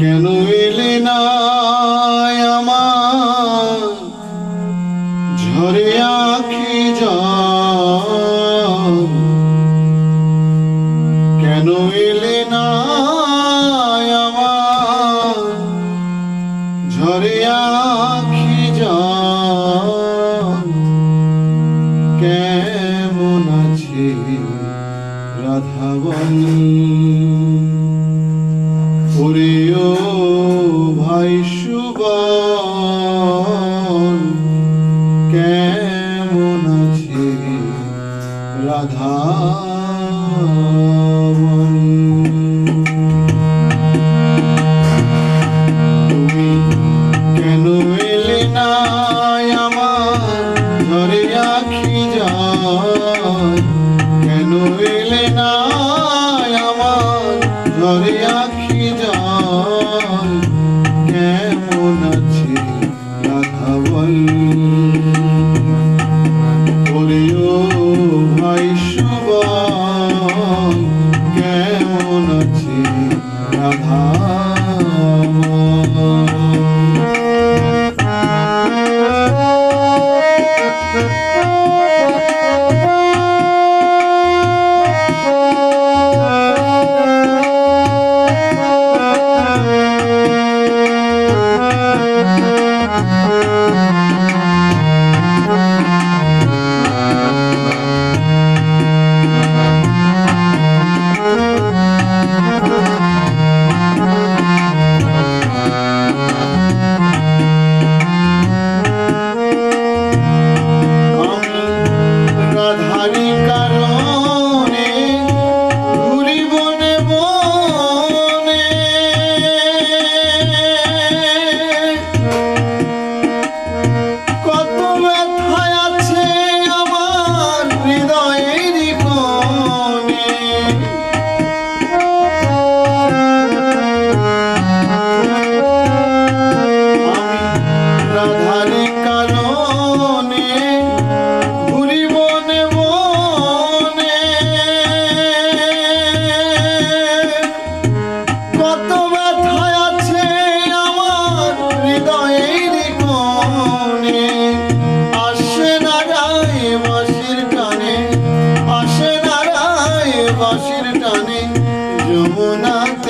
কেন এলে না আমার? ঝরে আখি কেন এলে না আমার? ঝরে আখি কেমন আছে রাধাবনী? ওরিও ভাই সুবান কেমন আছে? Radha Música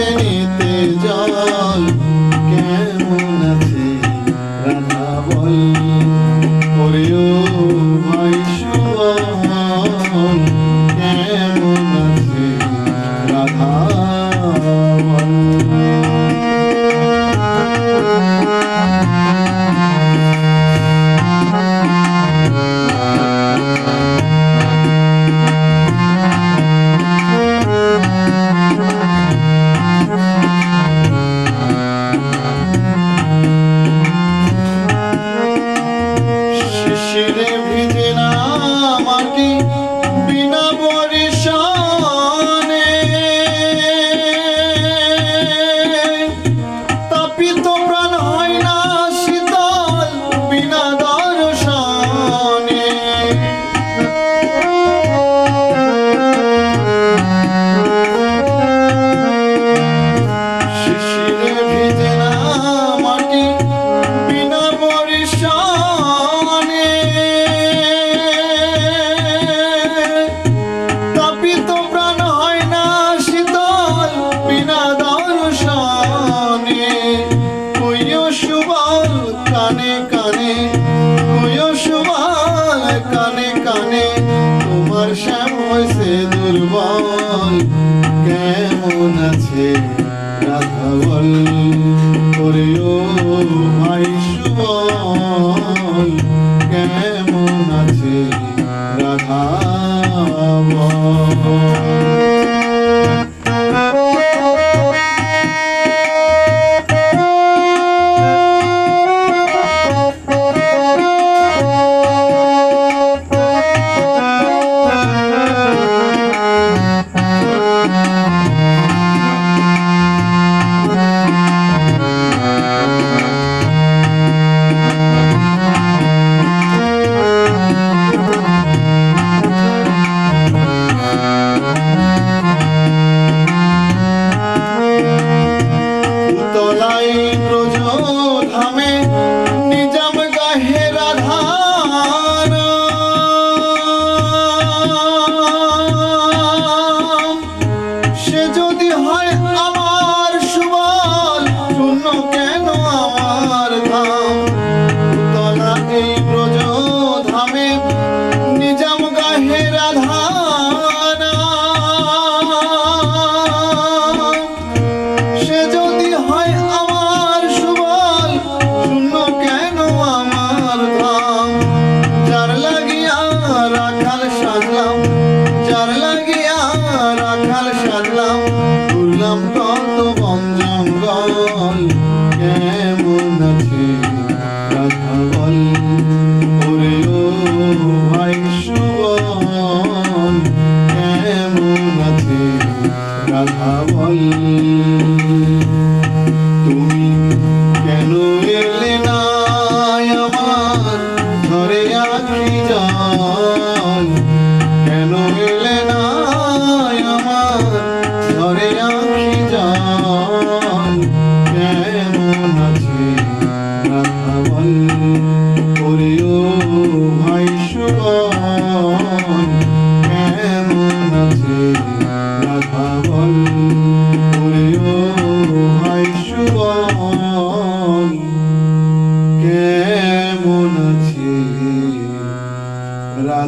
Anything. কেমন আছে রাধাবল করে ও ভাই সুবল কেমন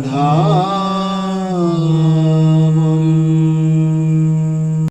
রাধা